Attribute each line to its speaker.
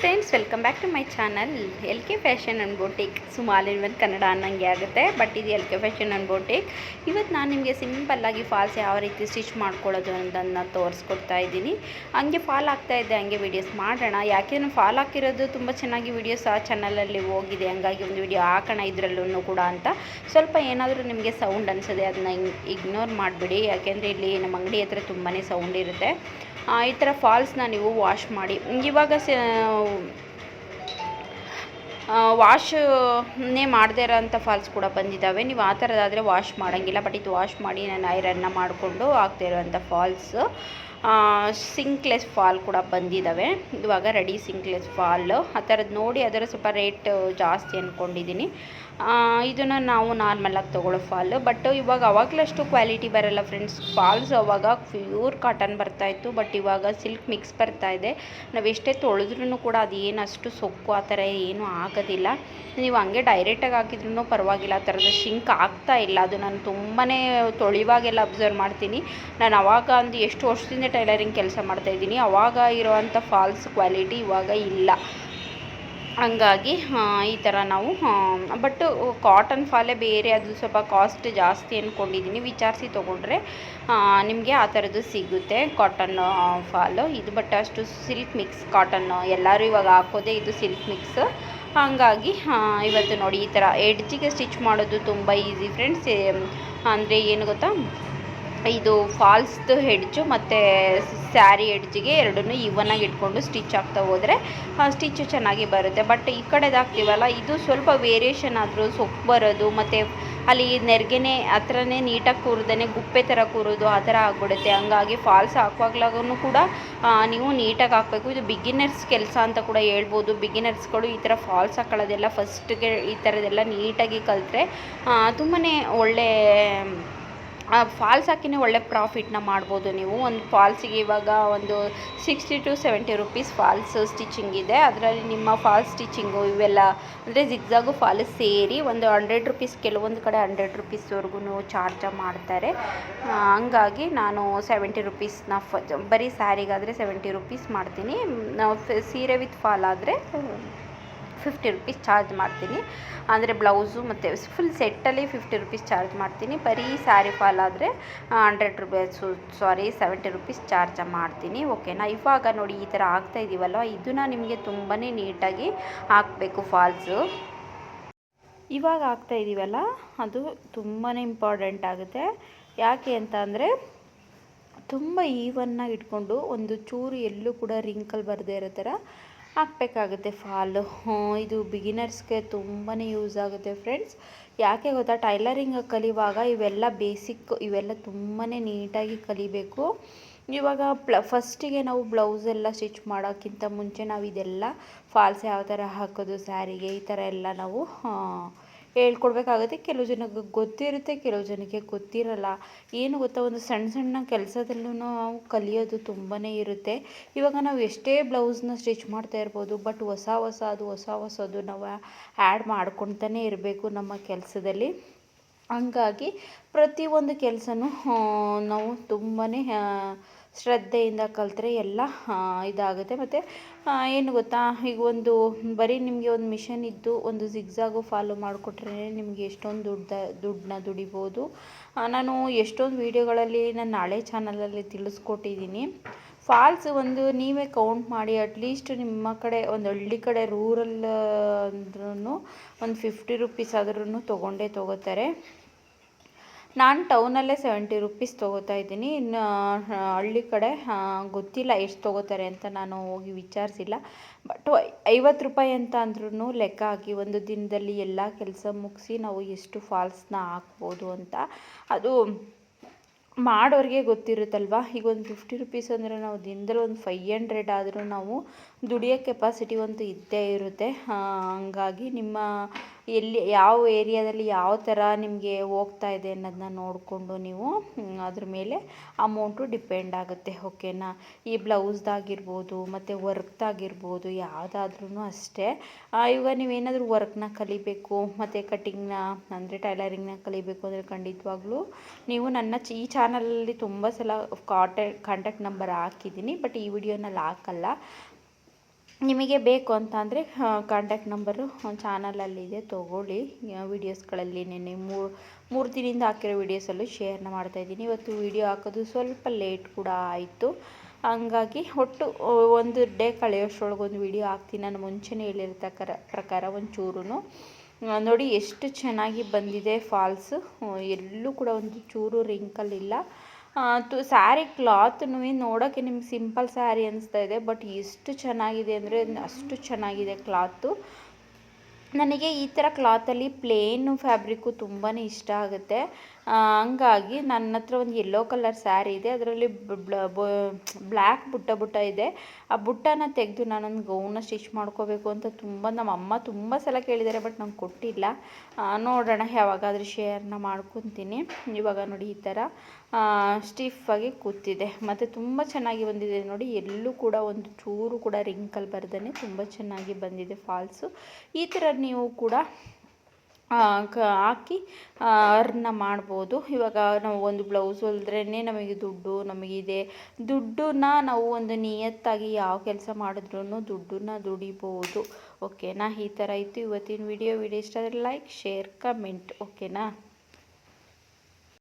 Speaker 1: Friends welcome back to my channel L K fashion and boutique Kannada Kannada ಅನ್ನಂಗೆ ಆಗುತ್ತೆ but ಇದು L K fashion and boutique ಇವತ್ತು ನಾನು ನಿಮಗೆ ಸಿಂಪಲ್ಲಾಗಿ ಫಾಲ್ಸ್ ಯಾವ ರೀತಿ ಸ್ಟಿಚ್ ಮಾಡ್ಕೊಳ್ಳೋದು ಅಂತನ್ನು ತೋರಿಸ್ಕೊಡ್ತಾ ಇದ್ದೀನಿ. ಹಂಗೆ ಫಾಲ್ ಆಗ್ತಾ ಇದ್ದೆ ಹಂಗೆ ವೀಡಿಯೋಸ್ ಮಾಡೋಣ. ಯಾಕೆ ನಾನು ಫಾಲ್ ಹಾಕಿರೋದು ತುಂಬ ಚೆನ್ನಾಗಿ ವೀಡಿಯೋಸ್ ಆ ಚಾನಲಲ್ಲಿ ಹೋಗಿದೆ, ಹಂಗಾಗಿ ಒಂದು ವಿಡಿಯೋ ಹಾಕೋಣ ಇದರಲ್ಲೂ ಕೂಡ ಅಂತ. ಸ್ವಲ್ಪ ಏನಾದರೂ ನಿಮಗೆ ಸೌಂಡ್ ಅನಿಸದೆ ಅದನ್ನ ಇಗ್ನೋರ್ ಮಾಡಿಬಿಡಿ. ಯಾಕೆಂದರೆ ಇಲ್ಲಿ ನಮ್ಮ ಅಂಗಡಿ ಹತ್ರ ತುಂಬಾ ಸೌಂಡ್ ಇರುತ್ತೆ. ಈ ಥರ ಫಾಲ್ಸ್ನ ನೀವು ವಾಶ್ ಮಾಡಿ. ಇವಾಗ ವಾಶ್ನೇ ಮಾಡದೇ ಇರೋಂಥ ಫಾಲ್ಸ್ ಕೂಡ ಬಂದಿದ್ದಾವೆ. ನೀವು ಆ ಥರದಾದರೆ ವಾಶ್ ಮಾಡೋಂಗಿಲ್ಲ ಬಟ್ ಇದು ವಾಶ್ ಮಾಡಿ ನಾನು ಐರನ್ನ ಮಾಡಿಕೊಂಡು ಆಗ್ತಾ ಇರೋಂಥ ಫಾಲ್ಸ್ ಸಿಂಕ್ಲೆಸ್ ಫಾಲ್ ಕೂಡ ಬಂದಿದ್ದಾವೆ ಇವಾಗ ರೆಡಿ ಸಿಂಕ್ಲೆಸ್ ಫಾಲ್. ಆ ಥರದ್ದು ನೋಡಿ ಅದರ ಸ್ವಲ್ಪ ರೇಟ್ ಜಾಸ್ತಿ ಅಂದ್ಕೊಂಡಿದ್ದೀನಿ ಇದನ್ನು ನಾವು ನಾರ್ಮಲಾಗಿ ತೊಗೊಳ್ಳೋ ಫಾಲ್. ಬಟ್ ಇವಾಗ ಅವಾಗಲಷ್ಟು ಕ್ವಾಲಿಟಿ ಬರಲ್ಲ ಫ್ರೆಂಡ್ಸ್ ಫಾಲ್ಸ್ ಅವಾಗ ಪ್ಯೂರ್ ಕಾಟನ್ ಬರ್ತಾಯಿತ್ತು ಬಟ್ ಇವಾಗ ಸಿಲ್ಕ್ ಮಿಕ್ಸ್ ಬರ್ತಾ ಇದೆ. ನಾವು ಎಷ್ಟೇ ತೊಳೆದ್ರೂ ಕೂಡ ಅದೇನು ಅಷ್ಟು ಸೊಕ್ಕು ಆ ಥರ ಏನೂ ಆಗೋದಿಲ್ಲ. ನೀವು ಹಂಗೆ ಡೈರೆಕ್ಟಾಗಿ ಹಾಕಿದ್ರೂ ಪರವಾಗಿಲ್ಲ. ಆ ಥರದ ಶಿಂಕ್ ಆಗ್ತಾ ಇಲ್ಲ. ಅದು ನಾನು ತುಂಬಾ ತೊಳೆಯುವಾಗೆಲ್ಲ ಅಬ್ಸರ್ವ್ ಮಾಡ್ತೀನಿ. ನಾನು ಅವಾಗ ಒಂದು ಎಷ್ಟು ವರ್ಷದಿಂದ ಟೈಲರಿಂಗ್ ಕೆಲಸ ಮಾಡ್ತಾಯಿದ್ದೀನಿ ಅವಾಗ ಇರೋವಂಥ ಫಾಲ್ಸ್ ಕ್ವಾಲಿಟಿ ಇವಾಗ ಇಲ್ಲ. ಹಂಗಾಗಿ ಈ ಥರ ನಾವು ಬಟ್ ಕಾಟನ್ ಫಾಲೇ ಬೇರೆ, ಅದು ಸ್ವಲ್ಪ ಕಾಸ್ಟ್ ಜಾಸ್ತಿ ಅಂದ್ಕೊಂಡಿದ್ದೀನಿ ವಿಚಾರಿಸಿ ತೊಗೊಂಡ್ರೆ ನಿಮಗೆ ಆ ಥರದ್ದು ಸಿಗುತ್ತೆ ಕಾಟನ್ ಫಾಲು ಇದು ಬಟ್ ಅಷ್ಟು ಸಿಲ್ಕ್ ಮಿಕ್ಸ್ ಕಾಟನ್ ಎಲ್ಲರೂ ಇವಾಗ ಹಾಕೋದೇ ಇದು ಸಿಲ್ಕ್ ಮಿಕ್ಸ್ ಹಾಗಾಗಿ ಇವತ್ತು ನೋಡಿ ಈ ಥರ ಎಡ್ಜಿಗೆ ಸ್ಟಿಚ್ ಮಾಡೋದು ತುಂಬ ಈಸಿ ಫ್ರೆಂಡ್ಸ್ ಅಂದರೆ ಏನು ಗೊತ್ತಾ? ಇದು ಫಾಲ್ಸ್ದು ಹೆಡ್ಜು ಮತ್ತು ಸ್ಯಾರಿ ಹೆಡ್ಜಿಗೆ ಎರಡನ್ನೂ ಇವನಾಗಿ ಇಟ್ಕೊಂಡು ಸ್ಟಿಚ್ ಆಗ್ತಾ ಹೋದರೆ ಸ್ಟಿಚ್ಚು ಚೆನ್ನಾಗಿ ಬರುತ್ತೆ. ಬಟ್ ಈ ಕಡೆದು ಹಾಕ್ತೀವಲ್ಲ, ಇದು ಸ್ವಲ್ಪ ವೇರಿಯೇಷನ್ ಆದರೂ ಸೊಪ್ಪು ಬರೋದು, ಮತ್ತು ಅಲ್ಲಿ ನೆರಿಗೆನೆ ಹತ್ರನೇ ನೀಟಾಗಿ ಕೂರ್ದೇ ಗುಪ್ಪೆ ಥರ ಕೂರೋದು, ಆ ಥರ ಆಗ್ಬಿಡುತ್ತೆ. ಹಂಗಾಗಿ ಫಾಲ್ಸ್ ಹಾಕುವಾಗ್ಲಾಗೂ ಕೂಡ ನೀವು ನೀಟಾಗಿ ಹಾಕಬೇಕು. ಇದು ಬಿಗಿನರ್ಸ್ ಕೆಲಸ ಅಂತ ಕೂಡ ಹೇಳ್ಬೋದು. ಬಿಗಿನರ್ಸ್ಗಳು ಈ ಥರ ಫಾಲ್ಸ್ ಹಾಕೊಳ್ಳೋದೆಲ್ಲ ಫಸ್ಟ್ಗೆ ಈ ಥರದ್ದೆಲ್ಲ ನೀಟಾಗಿ ಕಲಿತ್ರೆ ತುಂಬಾ ಒಳ್ಳೆ ಫಾಲ್ಸ್ ಹಾಕಿನೇ ಒಳ್ಳೆ ಪ್ರಾಫಿಟ್ನ ಮಾಡ್ಬೋದು ನೀವು. ಒಂದು ಫಾಲ್ಸಿಗೆ ಇವಾಗ ಒಂದು sixty to seventy rupees falls stitching ಇದೆ. ಅದರಲ್ಲಿ ನಿಮ್ಮ ಫಾಲ್ಸ್ ಸ್ಟಿಚಿಂಗು ಇವೆಲ್ಲ ಅಂದರೆ ಜಿಗ್ಜಾಗು ಫಾಲ್ಸ್ ಸೇರಿ ಒಂದು ಹಂಡ್ರೆಡ್ ರುಪೀಸ್ ಕೆಲವೊಂದು ಕಡೆ ಹಂಡ್ರೆಡ್ ರುಪೀಸ್ವರೆಗೂ ಚಾರ್ಜ ಮಾಡ್ತಾರೆ. ಹಂಗಾಗಿ ನಾನು ಸೆವೆಂಟಿ ರುಪೀಸ್ನ ಫ ಬರೀ ಸ್ಯಾರಿಗಾದರೆ ಸೆವೆಂಟಿ ರುಪೀಸ್ ಮಾಡ್ತೀನಿ. ನಾವು ಸೀರೆ ವಿತ್ ಫಾಲ್ ಆದರೆ ಫಿಫ್ಟಿ ರುಪೀಸ್ ಚಾರ್ಜ್ ಮಾಡ್ತೀನಿ. ಅಂದರೆ ಬ್ಲೌಸು ಮತ್ತು ಫುಲ್ ಸೆಟ್ಟಲ್ಲಿ ಫಿಫ್ಟಿ ರುಪೀಸ್ ಚಾರ್ಜ್ ಮಾಡ್ತೀನಿ. ಬರೀ ಸ್ಯಾರಿ ಫಾಲ್ ಆದರೆ hundred rupees sorry seventy rupees charge ಮಾಡ್ತೀನಿ. ಓಕೆನಾ ಇವಾಗ ನೋಡಿ ಈ ಥರ ಆಗ್ತಾ ಇದ್ದೀವಲ್ವ ಇದನ್ನು ನಿಮಗೆ ತುಂಬಾ ನೀಟಾಗಿ ಹಾಕಬೇಕು ಫಾಲ್ಸು ಇವಾಗ ಆಗ್ತಾ ಇದ್ದೀವಲ್ಲ ಅದು ತುಂಬಾ ಇಂಪಾರ್ಟೆಂಟ್ ಆಗುತ್ತೆ. ಯಾಕೆ ಅಂತ ಅಂದರೆ, ತುಂಬ ಈವನ್ನಾಗಿ ಇಟ್ಕೊಂಡು ಒಂದು ಚೂರು ಎಲ್ಲೂ ಕೂಡ ರಿಂಕಲ್ ಬರದೇ ಇರೋ ಥರ ಹಾಕಬೇಕಾಗುತ್ತೆ ಫಾಲು ಇದು ಬಿಗಿನರ್ಸ್ಗೆ ತುಂಬಾ ಯೂಸ್ ಆಗುತ್ತೆ ಫ್ರೆಂಡ್ಸ್ ಯಾಕೆ ಗೊತ್ತಾ? ಟೈಲರಿಂಗ್ ಕಲಿಯುವಾಗ ಇವೆಲ್ಲ ಬೇಸಿಕ್ ಇವೆಲ್ಲ ತುಂಬಾ ನೀಟಾಗಿ ಕಲಿಬೇಕು. ಇವಾಗ ಪ್ಲ ಫಸ್ಟಿಗೆ ನಾವು ಬ್ಲೌಸ್ ಎಲ್ಲ ಸ್ಟಿಚ್ ಮಾಡೋಕ್ಕಿಂತ ಮುಂಚೆ ನಾವು ಇದೆಲ್ಲ ಫಾಲ್ಸ್ ಯಾವ ಥರ ಹಾಕೋದು ಸ್ಯಾರಿಗೆ ಈ ಥರ ಎಲ್ಲ ನಾವು ಹೇಳ್ಕೊಡ್ಬೇಕಾಗುತ್ತೆ. ಕೆಲವು ಜನಕ್ಕೆ ಗೊತ್ತಿರುತ್ತೆ ಕೆಲವು ಜನಕ್ಕೆ ಗೊತ್ತಿರಲ್ಲ. ಏನು ಗೊತ್ತಾ? ಒಂದು ಸಣ್ಣ ಸಣ್ಣ ಕೆಲಸದಲ್ಲೂ ನಾವು ಕಲಿಯೋದು ತುಂಬಾ ಇರುತ್ತೆ. ಇವಾಗ ನಾವು ಎಷ್ಟೇ ಬ್ಲೌಸ್ನ ಸ್ಟಿಚ್ ಮಾಡ್ತಾ ಇರ್ಬೋದು, ಬಟ್ ಹೊಸ ಹೊಸ ಅದು, ಹೊಸ ಹೊಸದು ನಾವು ಆ್ಯಡ್ ಮಾಡ್ಕೊತಾನೆ ಇರಬೇಕು ನಮ್ಮ ಕೆಲಸದಲ್ಲಿ. ಹಂಗಾಗಿ ಪ್ರತಿಯೊಂದು ಕೆಲಸನೂ ನಾವು ತುಂಬಾ ಶ್ರದ್ಧೆಯಿಂದ ಕಲಿತ್ರೆ ಎಲ್ಲ ಇದಾಗುತ್ತೆ. ಮತ್ತು ಏನು ಗೊತ್ತಾ, ಈಗ ಒಂದು, ಬರೀ ನಿಮಗೆ ಒಂದು ಮಿಷನ್ ಇದ್ದು ಒಂದು ಜಿಗ್ಜಾಗು ಫಾಲೋ ಮಾಡಿಕೊಟ್ರೆ ನಿಮಗೆ ಎಷ್ಟೊಂದು ದುಡ್ಡ ದುಡ್ಡನ್ನ ದುಡಿಬೋದು. ನಾನು ಎಷ್ಟೊಂದು ವೀಡಿಯೋಗಳಲ್ಲಿ ನಾನು ಹಳೆ ಚಾನಲಲ್ಲಿ ತಿಳಿಸ್ಕೊಟ್ಟಿದ್ದೀನಿ. ಫಾಲ್ಸ್ ಒಂದು ನೀವೇ ಕೌಂಟ್ ಮಾಡಿ ಅಟ್ಲೀಸ್ಟ್ ನಿಮ್ಮ ಕಡೆ, ಒಂದು ಹಳ್ಳಿ ಕಡೆ ರೂರಲ್ ಅಂದ್ರೂ ಒಂದು ಫಿಫ್ಟಿ ರುಪೀಸ್ ಆದ್ರೂ ತೊಗೊಂಡೇ ತೊಗೋತಾರೆ. ನಾನು ಟೌನಲ್ಲೇ ಸೆವೆಂಟಿ ರುಪೀಸ್ ತೊಗೋತಾ ಇದ್ದೀನಿ. ಇನ್ನು ಹಳ್ಳಿ ಕಡೆ ಗೊತ್ತಿಲ್ಲ ಎಷ್ಟು ತೊಗೋತಾರೆ ಅಂತ ನಾನು ಹೋಗಿ ವಿಚಾರಿಸಿಲ್ಲ. ಬಟ್ ಐವತ್ತು ರೂಪಾಯಿ ಅಂತ ಅಂದ್ರೂ ಲೆಕ್ಕ ಹಾಕಿ ಒಂದು ದಿನದಲ್ಲಿ ಎಲ್ಲ ಕೆಲಸ ಮುಗಿಸಿ ನಾವು ಎಷ್ಟು ಫಾಲ್ಸ್ನ ಹಾಕ್ಬೋದು ಅಂತ. ಅದು ಮಾಡೋರಿಗೆ ಗೊತ್ತಿರುತ್ತಲ್ವ? ಈಗ ಒಂದು ಫಿಫ್ಟಿ ರುಪೀಸ್ ಅಂದರೆ ನಾವು ದಿನದಲ್ಲಿ ಒಂದು ಫೈ ಹಂಡ್ರೆಡ್ ಆದರೂ ನಾವು ದುಡಿಯೋ ಕೆಪಾಸಿಟಿ ಒಂದು ಇದ್ದೇ ಇರುತ್ತೆ. ಹಂಗಾಗಿ ನಿಮ್ಮ ಎಲ್ಲಿ, ಯಾವ ಏರಿಯಾದಲ್ಲಿ ಯಾವ ಥರ ನಿಮಗೆ ಹೋಗ್ತಾ ಇದೆ ಅನ್ನೋದನ್ನ ನೋಡಿಕೊಂಡು ನೀವು ಅದ್ರ ಮೇಲೆ ಅಮೌಂಟು ಡಿಪೆಂಡ್ ಆಗುತ್ತೆ ಓಕೆನಾ ಈ ಬ್ಲೌಸ್ದಾಗಿರ್ಬೋದು ಮತ್ತು ವರ್ಕ್ದಾಗಿರ್ಬೋದು ಯಾವುದಾದ್ರೂ ಅಷ್ಟೇ. ಇವಾಗ ನೀವೇನಾದರೂ ವರ್ಕ್ನ ಕಲಿಬೇಕು, ಮತ್ತು ಕಟ್ಟಿಂಗ್ನ ಅಂದರೆ ಟೈಲರಿಂಗ್ನ ಕಲಿಬೇಕು ಅಂದರೆ ಖಂಡಿತವಾಗ್ಲೂ ನೀವು ನನ್ನ ಈ ಚಾನಲಲ್ಲಿ ತುಂಬ ಸಲ ಕಾಟೆ ಕಾಂಟ್ಯಾಕ್ಟ್ ನಂಬರ್ ಹಾಕಿದ್ದೀನಿ ಬಟ್ ಈ ವಿಡಿಯೋನಲ್ಲಿ ಹಾಕಲ್ಲ. ನಿಮಗೆ ಬೇಕು ಅಂತ ಅಂದರೆ ಕಾಂಟ್ಯಾಕ್ಟ್ ನಂಬರು ಚಾನಲಲ್ಲಿದೆ ತೊಗೊಳ್ಳಿ. ವೀಡಿಯೋಸ್ಗಳಲ್ಲಿ ನೆನ್ನೆ ಮೂರು ಮೂರು ದಿನದಿಂದ ಹಾಕಿರೋ ವೀಡಿಯೋಸಲ್ಲೂ ಶೇರ್ನ ಮಾಡ್ತಾಯಿದ್ದೀನಿ ಇವತ್ತು ವೀಡಿಯೋ ಹಾಕೋದು ಸ್ವಲ್ಪ ಲೇಟ್ ಕೂಡ ಆಯಿತು. ಹಂಗಾಗಿ ಒಟ್ಟು ಒಂದು ಡೇ ಕಳೆಯೋಷ್ಟ್ರೊಳಗೆ ಒಂದು ವೀಡಿಯೋ ಹಾಕ್ತೀನಿ. ನಾನು ಮುಂಚೆನೇ ಹೇಳಿರ್ತಕ್ಕರ ಪ್ರಕಾರ ಒಂಚೂರು ನೋಡಿ ಎಷ್ಟು ಚೆನ್ನಾಗಿ ಬಂದಿದೆ ಫಾಲ್ಸು ಎಲ್ಲೂ ಕೂಡ ಒಂದು ಚೂರು ರಿಂಕಲ್ ಇಲ್ಲ. ಸ್ಯಾರಿ ಕ್ಲಾತ್ನು ನೋಡೋಕ್ಕೆ ನಿಮ್ಗೆ ಸಿಂಪಲ್ ಸ್ಯಾರಿ ಅನಿಸ್ತಾ ಇದೆ, ಬಟ್ ಎಷ್ಟು ಚೆನ್ನಾಗಿದೆ ಅಂದರೆ ಅಷ್ಟು ಚೆನ್ನಾಗಿದೆ ಕ್ಲಾತು. ನನಗೆ ಈ ಥರ ಕ್ಲಾತಲ್ಲಿ ಪ್ಲೇನು ಫ್ಯಾಬ್ರಿಕ್ಕು ತುಂಬಾ ಇಷ್ಟ ಆಗುತ್ತೆ. ಹಂಗಾಗಿ ನನ್ನ ಹತ್ರ ಒಂದು ಯೆಲ್ಲೋ ಕಲರ್ ಸ್ಯಾರಿ ಇದೆ. ಅದರಲ್ಲಿ ಬ್ಲ್ಯಾಕ್ ಬುಟ್ಟ ಬುಟ್ಟ ಇದೆ. ಆ ಬುಟ್ಟನ ತೆಗೆದು ನಾನೊಂದು ಗೌನ ಸ್ಟಿಚ್ ಮಾಡ್ಕೋಬೇಕು ಅಂತ ತುಂಬ, ನಮ್ಮ ಅಮ್ಮ ತುಂಬ ಸಲ ಕೇಳಿದ್ದಾರೆ, ಬಟ್ ನಂಗೆ ಕೊಟ್ಟಿಲ್ಲ. ನೋಡೋಣ, ಯಾವಾಗಾದರೂ ಶೇರ್ನ ಮಾಡ್ಕೊತೀನಿ. ಇವಾಗ ನೋಡಿ ಈ ಥರ ಸ್ಟಿಫಾಗಿ ಕೂತಿದೆ. ಮತ್ತು ತುಂಬ ಚೆನ್ನಾಗಿ ಬಂದಿದೆ ನೋಡಿ. ಎಲ್ಲೂ ಕೂಡ ಒಂದು ಚೂರು ಕೂಡ ರಿಂಕಲ್ ಬರ್ದೇ ತುಂಬ ಚೆನ್ನಾಗಿ ಬಂದಿದೆ ಫಾಲ್ಸು ಈ ಥರ ನೀವು ಕೂಡ ಕ, ಹಾಕಿ ಅರ್ನ ಮಾಡ್ಬೋದು. ಇವಾಗ ನಾವು ಒಂದು ಬ್ಲೌಸ್ ಹೊಲ್ದ್ರೇ ನಮಗೆ ದುಡ್ಡು ನಮಗಿದೆ ದುಡ್ಡನ್ನ ನಾವು ಒಂದು ನಿಯತ್ತಾಗಿ ಯಾವ ಕೆಲಸ ಮಾಡಿದ್ರೂ ದುಡ್ಡನ್ನ ದುಡಿಬೋದು. ಓಕೆನಾ? ಈ ಥರ ಇತ್ತು ಇವತ್ತಿನ ವಿಡಿಯೋ ವಿಡಿಯೋ ಇಷ್ಟ ಆದರೆ ಲೈಕ್ ಶೇರ್ ಕಮೆಂಟ್ ಓಕೆನಾ?